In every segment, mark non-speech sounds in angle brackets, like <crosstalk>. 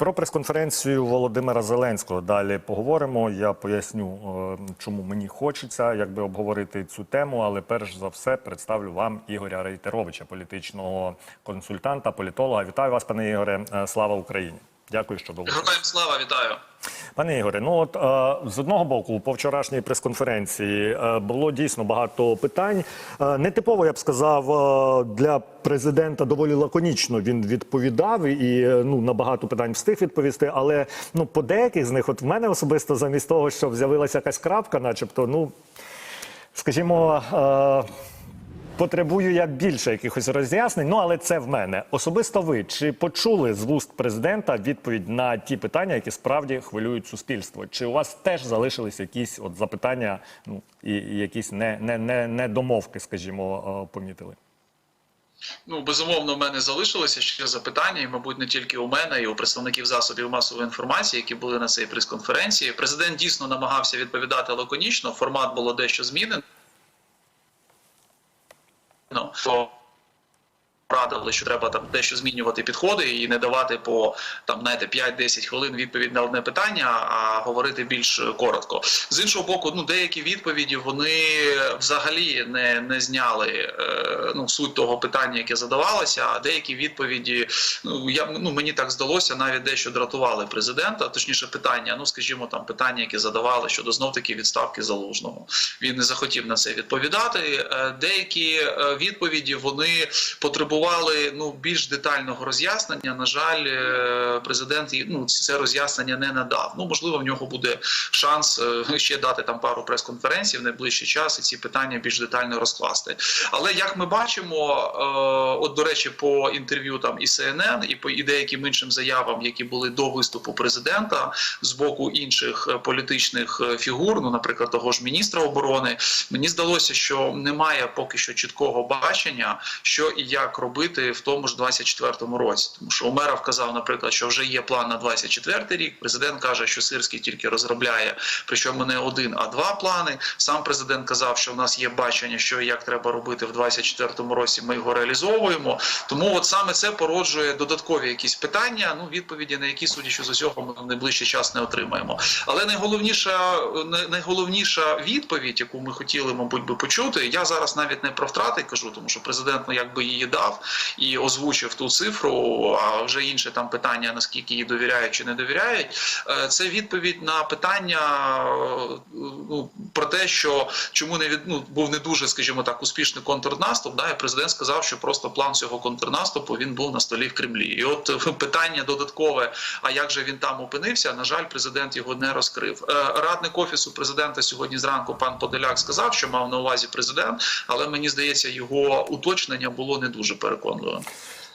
Про прес-конференцію Володимира Зеленського далі поговоримо. Я поясню, е, чому мені хочеться якби обговорити цю тему. Але перш за все представлю вам Ігоря Рейтеровича, політичного консультанта, політолога. Вітаю вас, пане Ігоре. Е, Слава Україні! Дякую, що долучилися. Героям слава вітаю. Пане Ігоре, ну от е, з одного боку, по вчорашній прес-конференції е, було дійсно багато питань. Е, нетипово, я б сказав, для президента доволі лаконічно він відповідав і ну на багато питань встиг відповісти. Але ну по деяких з них, от в мене особисто, замість того, щоб з'явилася якась крапка, начебто, ну скажімо. Потребую я більше якихось роз'яснень, ну але це в мене. Особисто ви чи почули з вуст президента відповідь на ті питання, які справді хвилюють суспільство? Чи у вас теж залишились якісь от запитання, ну і, якісь не, не, не, недомовки, скажімо, е, помітили? Ну безумовно, в мене залишилося ще запитання, і мабуть, не тільки у мене, і у представників засобів масової інформації, які були на цій прес-конференції. Президент дійсно намагався відповідати лаконічно. Формат було дещо змінено. Ну, то Радили, що треба там дещо змінювати підходи і не давати по там знаєте, 5-10 хвилин відповідь на одне питання, а говорити більш коротко. З іншого боку, ну деякі відповіді вони взагалі не, не зняли е, ну суть того питання, яке задавалося. А деякі відповіді, ну я ну мені так здалося, навіть дещо дратували президента. Точніше, питання, ну скажімо, там питання, які задавали щодо знов таки відставки залужного. Він не захотів на це відповідати. Е, Деякі е, відповіді вони потребували ну більш детального роз'яснення. На жаль, е, президент ну це роз'яснення не надав. Ну можливо, в нього буде шанс е, ще дати там пару прес-конференцій в найближчий час і ці питання більш детально розкласти. Але як ми бачимо, е, от до речі, по інтерв'ю там і CNN, і по і деяким іншим заявам, які були до виступу президента з боку інших політичних фігур, ну наприклад, того ж міністра оборони, мені здалося, що немає поки що чіткого бачення, що і як робити в тому ж 24-му році. Тому що Умеров казав, наприклад, що вже є план на 24-й рік. Президент каже, що Сирський тільки розробляє, причому не один, а два плани. Сам президент казав, що в нас є бачення, що і як треба робити в 24-му році. Ми його реалізовуємо. Тому от саме це породжує додаткові якісь питання. Ну відповіді на які судячи з усього, ми в найближчий час не отримаємо. Але найголовніша най- найголовніша відповідь, яку ми хотіли, мабуть, би почути. Я зараз навіть не про втрати кажу, тому що президент ну якби її дав і озвучив ту цифру. А вже інше там питання: наскільки їй довіряють чи не довіряють. Е, Це відповідь на питання е, ну, про те, що чому не від ну, був не дуже, скажімо так, успішний контрнаступ. Да, і президент сказав, що просто план цього контрнаступу він був на столі в Кремлі. І от е, питання додаткове: а як же він там опинився? На жаль, президент його не розкрив. Радник офісу президента сьогодні зранку пан Подоляк сказав, що мав на увазі президент, але мені здається, його уточнення було не дуже cuando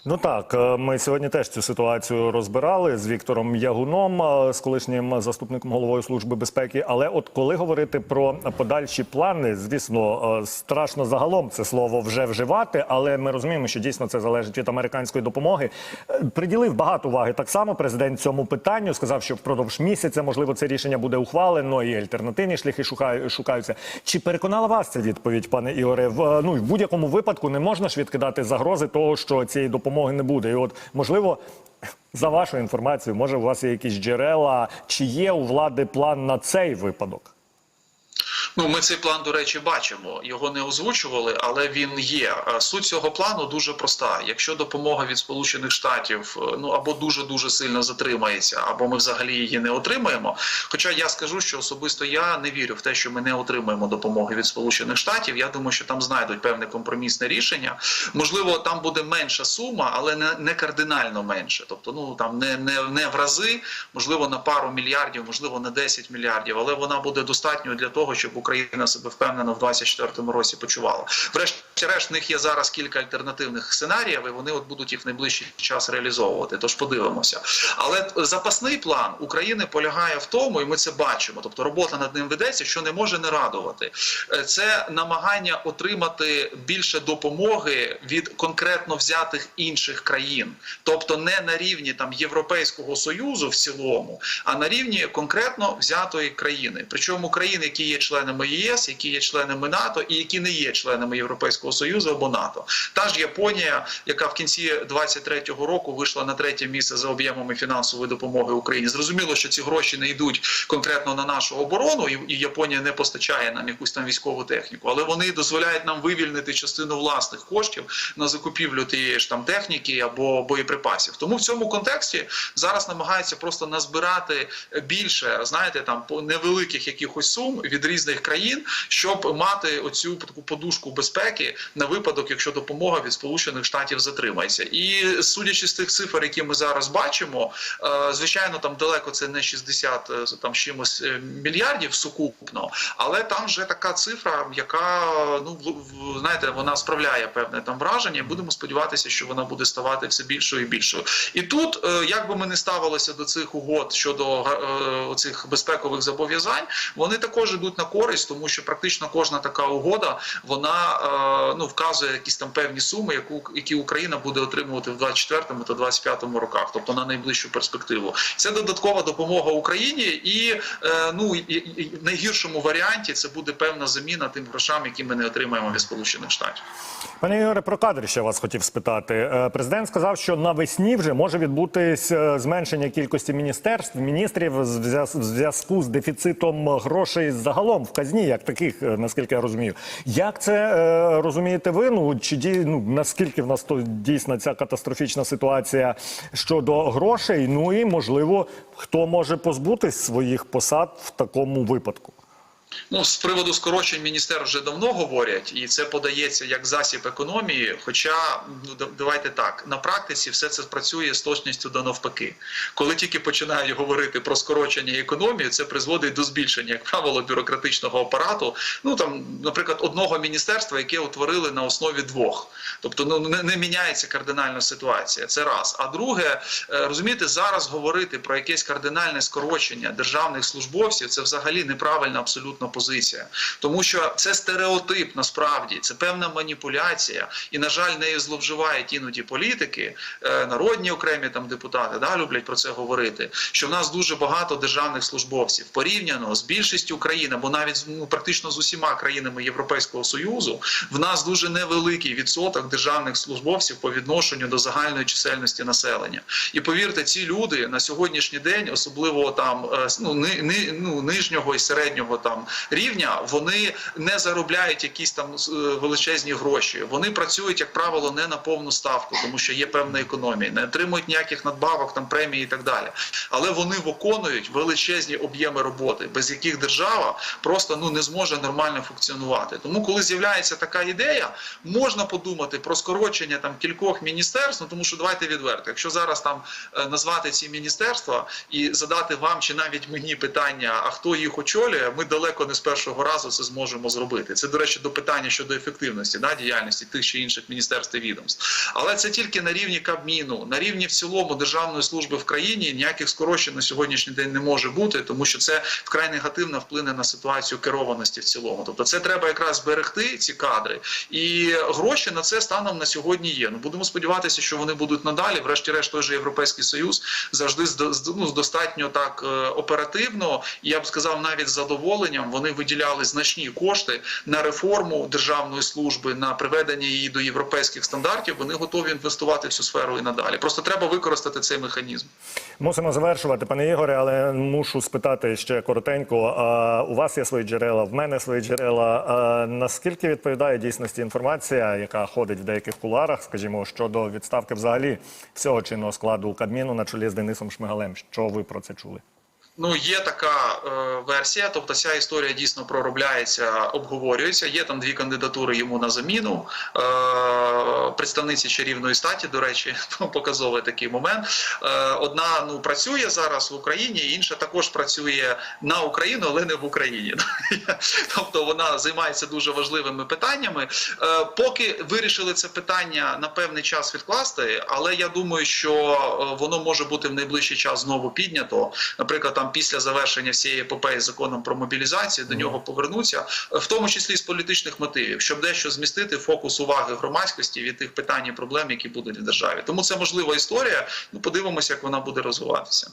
Ну так, е, ми сьогодні теж цю ситуацію розбирали з Віктором Ягуном, е, з колишнім заступником головою служби безпеки. Але от коли говорити про подальші плани, звісно, е, страшно загалом це слово вже вживати, але ми розуміємо, що дійсно це залежить від американської допомоги. Приділив багато уваги так само президент цьому питанню. Сказав, що впродовж місяця можливо це рішення буде ухвалено, і альтернативні шляхи шукаю- шукаються. Чи переконала вас ця відповідь, пане Ігоре? В ну в будь-якому випадку не можна ж відкидати загрози того, що цієї допомоги не буде. І от можливо. За вашою інформацією, може, у вас є якісь джерела, чи є у влади план на цей випадок? Ну, ми цей план, до речі, бачимо. Його не озвучували, але він є. Е, Суть цього плану дуже проста. Якщо допомога від Сполучених Штатів е, ну або дуже дуже сильно затримається, або ми взагалі її не отримаємо. Хоча я скажу, що особисто я не вірю в те, що ми не отримаємо допомоги від Сполучених Штатів. Я думаю, що там знайдуть певне компромісне рішення. Можливо, там буде менша сума, але не, не кардинально менше. Тобто, ну там не, не, не в рази, можливо, на пару мільярдів, можливо, на 10 мільярдів, але вона буде достатньою для того, щоб Україна себе впевнено в 24-му році почувала. Врешті-решт, в них є зараз кілька альтернативних сценаріїв, і вони от будуть їх в найближчий час реалізовувати. Тож подивимося. Але запасний план України полягає в тому, і ми це бачимо. Тобто робота над ним ведеться, що не може не радувати. Е, Це намагання отримати більше допомоги від конкретно взятих інших країн, тобто не на рівні там Європейського союзу в цілому, а на рівні конкретно взятої країни. Причому країн, які є членами членами ЄС, які є членами НАТО і які не є членами Європейського союзу або НАТО. Та ж Японія, яка в кінці 23-го року вийшла на третє місце за об'ємами фінансової допомоги Україні. Зрозуміло, що ці гроші не йдуть конкретно на нашу оборону, і, Японія не постачає нам якусь там військову техніку, але вони дозволяють нам вивільнити частину власних коштів на закупівлю тієї ж там техніки або боєприпасів. Тому в цьому контексті зараз намагаються просто назбирати більше, знаєте, там по невеликих якихось сум від різних країн, щоб мати оцю таку подушку безпеки на випадок, якщо допомога від Сполучених Штатів затримається. І судячи з тих цифр, які ми зараз бачимо, е, звичайно, там далеко це не 60 е, там чимось е, мільярдів сукупно, але там вже така цифра, яка ну знаєте, вона справляє певне там враження. Будемо сподіватися, що вона буде ставати все більшою і більшою. І тут, як би ми не ставилися до цих угод щодо цих безпекових зобов'язань, вони також йдуть на користь, тому що практично кожна така угода вона е, ну вказує якісь там певні суми, яку які Україна буде отримувати в 24-му та 25-му роках, тобто на найближчу перспективу. Це додаткова допомога Україні, і е, ну і, і в найгіршому варіанті це буде певна заміна тим грошам, які ми не отримаємо від Сполучених Штатів. Пане Ігоре, про кадри ще вас хотів спитати. Е, Президент сказав, що навесні вже може відбутись е, зменшення кількості міністерств, міністрів в зв'язку з дефіцитом грошей загалом в казні, як таких, е, наскільки я розумію. Як це е, розумієте ви? Ну чи ді, ну наскільки в нас то дійсно ця катастрофічна ситуація щодо грошей? Ну і можливо, хто може позбутись своїх посад в такому випадку? Ну, з приводу скорочень міністер вже давно говорять, і це подається як засіб економії. Хоча ну давайте так на практиці все це працює з точністю до навпаки. Коли тільки починають говорити про скорочення економії, це призводить до збільшення, як правило, бюрократичного апарату. Ну там, наприклад, одного міністерства, яке утворили на основі двох. Тобто, ну не, не міняється кардинальна ситуація. Це раз. А друге, е, розумієте, зараз говорити про якесь кардинальне скорочення державних службовців це взагалі неправильна абсолютно позиція, тому що це стереотип насправді, це певна маніпуляція, і на жаль, нею зловживають іноді політики, е, народні окремі там депутати да люблять про це говорити. Що в нас дуже багато державних службовців порівняно з більшістю країн, або навіть ну практично з усіма країнами Європейського союзу, в нас дуже невеликий відсоток державних службовців по відношенню до загальної чисельності населення. І повірте, ці люди на сьогоднішній день, особливо там е, ну, ни, ни, ну, нижнього і середнього там рівня, вони не заробляють якісь там е, величезні гроші. Вони працюють, як правило, не на повну ставку, тому що є певна економія, не отримують ніяких надбавок, там премії і так далі. Але вони виконують величезні об'єми роботи, без яких держава просто ну не зможе нормально функціонувати. Тому, коли з'являється така ідея, можна подумати про скорочення там кількох міністерств. Ну тому що давайте відверто, якщо зараз там е, назвати ці міністерства і задати вам чи навіть мені питання, а хто їх очолює, ми далеко не з першого разу це зможемо зробити. Це до речі до питання щодо ефективності да, діяльності тих чи інших міністерств і відомств. Але це тільки на рівні Кабміну, на рівні в цілому державної служби в країні ніяких скорочень на сьогоднішній день не може бути, тому що це вкрай негативно вплине на ситуацію керованості в цілому. Тобто, це треба якраз зберегти ці кадри, і гроші на це станом на сьогодні є. Ну будемо сподіватися, що вони будуть надалі. Врешті-решт, той же європейський союз завжди ну, достатньо так е, оперативно, і я б сказав, навіть з задоволенням вони виділяли значні кошти на реформу державної служби, на приведення її до європейських стандартів. Вони готові інвестувати в цю сферу і надалі. Просто треба використати цей механізм. Мусимо завершувати, пане Ігоре, але мушу спитати ще коротенько. У вас є свої джерела, в мене свої джерела. Наскільки відповідає дійсності інформація, яка ходить в деяких куларах, скажімо, щодо відставки взагалі всього чинного складу Кабміну на чолі з Денисом Шмигалем? Що ви про це чули? Ну, є така е, версія, тобто ця історія дійсно проробляється, обговорюється. Є там дві кандидатури йому на заміну. Е, представниці чарівної статі, до речі, <laughs> показовий такий момент. Е, одна ну працює зараз в Україні, інша також працює на Україну, але не в Україні. <laughs> тобто вона займається дуже важливими питаннями. Е, поки вирішили це питання на певний час відкласти, але я думаю, що е, воно може бути в найближчий час знову піднято. Наприклад, там після завершення всієї епопеї законом про мобілізацію до нього повернуться, в тому числі з політичних мотивів, щоб дещо змістити фокус уваги громадськості від тих питань і проблем, які будуть в державі. Тому це можлива історія. Ну подивимося, як вона буде розвиватися.